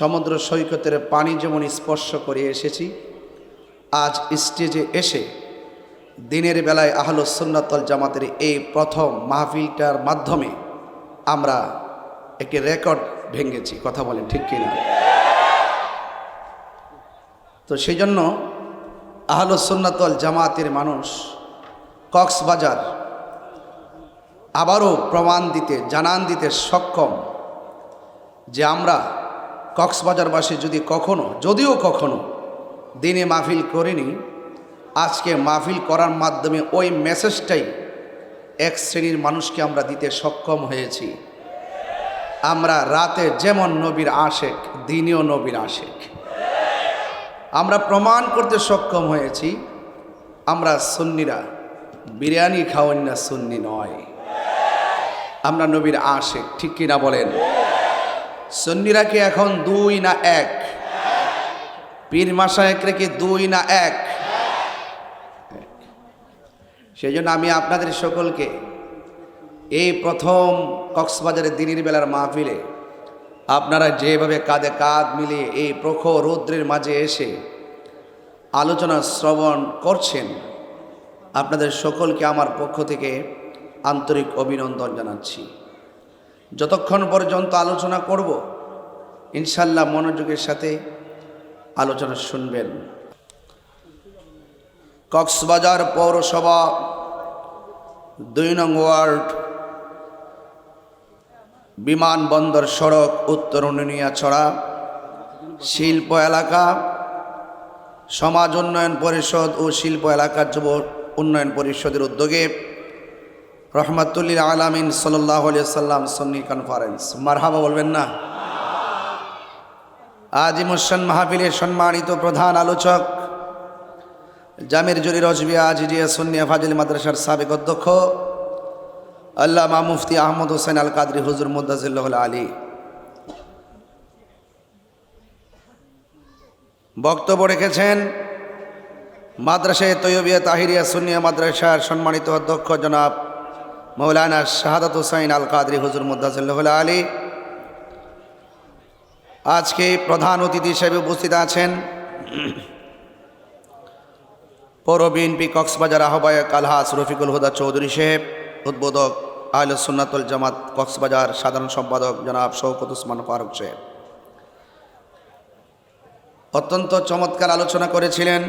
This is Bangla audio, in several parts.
সমুদ্র সৈকতের পানি যেমন স্পর্শ করে এসেছি, আজ স্টেজে এসে দিনের বেলায় আহলুসন্নাতল জামাতের এই প্রথম মাহফিলটার মাধ্যমে আমরা একটি রেকর্ড ভেঙেছি। কথা বলেন ঠিক কিনা? তো সেই জন্য আহলুসন্নাতল জামাতের মানুষ কক্সবাজার আবারও প্রমাণ দিতে, জানান দিতে সক্ষম যে আমরা কক্সবাজারবাসী যদি কখনো, যদিও কখনো দিনে মাহফিল করিনি, আজকে মাহফিল করার মাধ্যমে ওই মেসেজটাই এক শ্রেণির মানুষকে আমরা দিতে সক্ষম হয়েছি। আমরা রাতে যেমন নবীর আশেক, দিনেও নবীর আশেক। আমরা প্রমাণ করতে সক্ষম হয়েছি, আমরা সুন্নিরা বিরিয়ানি খাওয়ান না সুন্নি নয়। আমরা নবীর আশেক, ঠিক কিনা বলেন? সন্নিরা কি এখন দুই না এক? পীর মাসায়েক রেখে দুই না এক? সেই জন্য আমি আপনাদের সকলকে এই প্রথম কক্সবাজারের দিনের বেলার মাহফিলে আপনারা যেভাবে কাঁধে কাঁধ মিলিয়ে এই প্রখর রৌদ্রের মাঝে এসে আলোচনা শ্রবণ করছেন, আপনাদের সকলকে আমার পক্ষ থেকে আন্তরিক অভিনন্দন জানাচ্ছি। যতক্ষণ পর্যন্ত আলোচনা করব ইনশাল্লাহ মনোযোগের সাথে আলোচনা শুনবেন। কক্সবাজার পৌরসভা দুই নং ওয়ার্ড, বিমানবন্দর সড়ক, উত্তর ছড়া, শিল্প এলাকা, সমাজ উন্নয়ন পরিষদ ও শিল্প এলাকার যুব উন্নয়ন পরিষদের উদ্যোগে রহমাতুল্লিল আলামিন সাল্লাহ সাল্লাম সন্নি কনফারেন্স মারহাবা বলবেন না? আজ মুসান মাহফিলের সম্মানিত প্রধান আলোচক, জামির জুরি রজবি আজিজিয়া সুন্নিয়া ফাজিল মাদ্রাসার সাবেক অধ্যক্ষ, আল্লামা মুফতি আহমদ হোসেন আল কাদরি হুজুর মুদাজিল্লাহ আলী। বক্তব্য রেখেছেন মাদ্রাসায় তৈয়বিয়া তাহিরিয়া সুনিয়া মাদ্রাসার সম্মানিত অধ্যক্ষ জনাব মৌলানা শাহাদাত হুসাইন আল কাদরি হুজুর মুদাজিল্লাহ আলী। আজকে প্রধান অতিথি হিসেবে উপস্থিত আছেন পৌর বিএনপি কক্সবাজার আহ্বায়ক আলহাস রফিকুল হুদা চৌধুরী সাহেব, উদ্বোধক আহল সুন্নাতুল জামাত কক্সবাজার সাধারণ সম্পাদক জনাব শৌকত উসমান ফারুক সাহেব। অত্যন্ত চমৎকার আলোচনা করেছিলেন।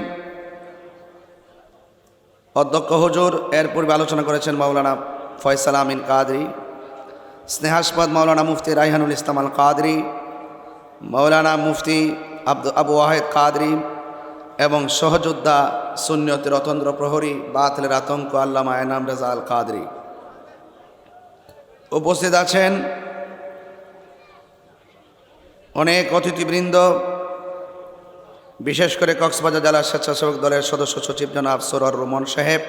অধ্যক্ষ হুজুর, এর পূর্বে আলোচনা করেছেন মাওলানা ফয়সাল আমিন কাদরি, স্নেহাস্পদ মাওলানা মুফতি রাইহানুল ইসলাম আল কাদরি মৌলানা মুফতি আব্দু আবু ওয়াহেদ কাদরি এবং সহযোদ্ধা সুন্নতি রতন্দ্র প্রহরী বাতলের আতঙ্ক আল্লামা এনাম রেজা আল কাদরি। উপস্থিত আছেন অনেক অতিথিবৃন্দ, বিশেষ করে কক্সবাজার জেলা স্বেচ্ছাসেবক দলের সদস্য সচিব জনাব সরর রোমন সাহেব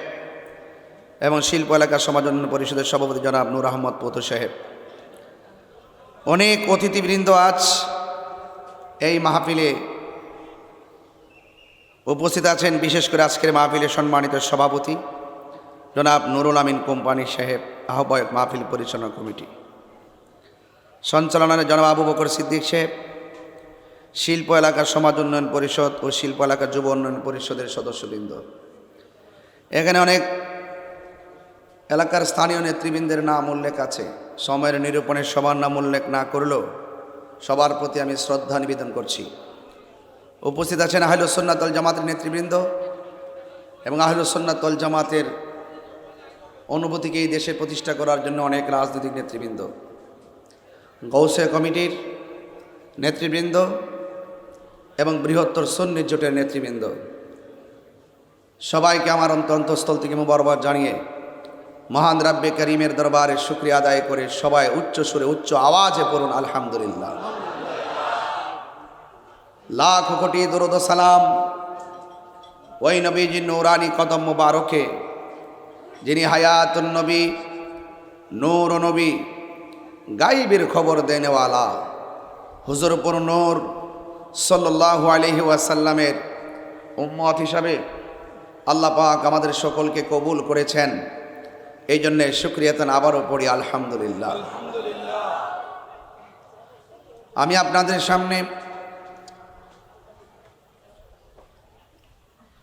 এবং শিল্প এলাকা সমাজ উন্নয়ন পরিষদের সভাপতি জনাব নূর আহমদ পতু সাহেব। অনেক অতিথিবৃন্দ আজ এই মাহফিলে উপস্থিত আছেন বিশেষ করে আজকের মাহফিলের সম্মানিত সভাপতি, জনাব নুরুল আমিন কোম্পানি সাহেব, আহ্বায়ক মাহফিল পরিচালনা কমিটি। সঞ্চালনায় জনাব আবু বকর সিদ্দিক সাহেব, শিল্প এলাকার সমাজ উন্নয়ন পরিষদ ও শিল্প এলাকার যুব উন্নয়ন পরিষদের সদস্যবৃন্দ। এখানে অনেক এলাকার স্থানীয় নেতৃবৃন্দের নাম উল্লেখ আছে। সময়ের নিরূপণের সবার নাম উল্লেখ না করলেও সবার প্রতি আমি শ্রদ্ধা নিবেদন করছি। উপস্থিত আছেন আহলুসন্নাতল জামাতের নেতৃবৃন্দ এবং আহলুসন্নাতল জামাতের অনুভূতিকে এই দেশে প্রতিষ্ঠা করার জন্য অনেক রাজনৈতিক নেতৃবৃন্দ। গৌসে কমিটির নেতৃবৃন্দ এবং বৃহত্তর সন্নি জোটের নেতৃবৃন্দ। সবাইকে আমার অন্তঃস্থল থেকে মুবরবার জানিয়ে মহান রাব্বে করিমের দরবারে শুক্রিয়া আদায় করে সবাই উচ্চ সুরে উচ্চ আওয়াজে পড়ুন, আলহামদুলিল্লাহ। লাখ কোটি দরুদ সালাম ওই নবীজি নৌরানি কদম মুবারকে, যিনি হায়াতুন নবী, নূর নবী, গাইবের খবর দেনেওয়ালা, হুজুরপুর নূর সাল্লাহ আলহি ওয়াসাল্লামের উম্মত হিসাবে আল্লাহ পাক আমাদের সকলকে কবুল করেছেন। এই জন্যে সুক্রিয়াতন আবারও পড়ি আলহামদুলিল্লাহ। আমি আপনাদের সামনে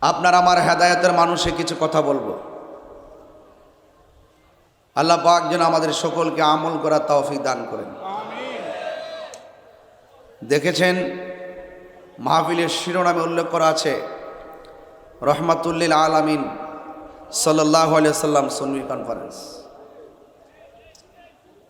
আপনার আমার হেদায়তের মানুষে কিছু কথা বলব। আল্লাহ পাক যেন আমাদের সকলকে আমল করা তৌফিক দান করেন। দেখেছেন মাহফিলের শিরোনামে উল্লেখ করা আছে রহমাতুল্লিল আলামিন সাল্লাহ সাল্লাম সুন্নি কনফারেন্স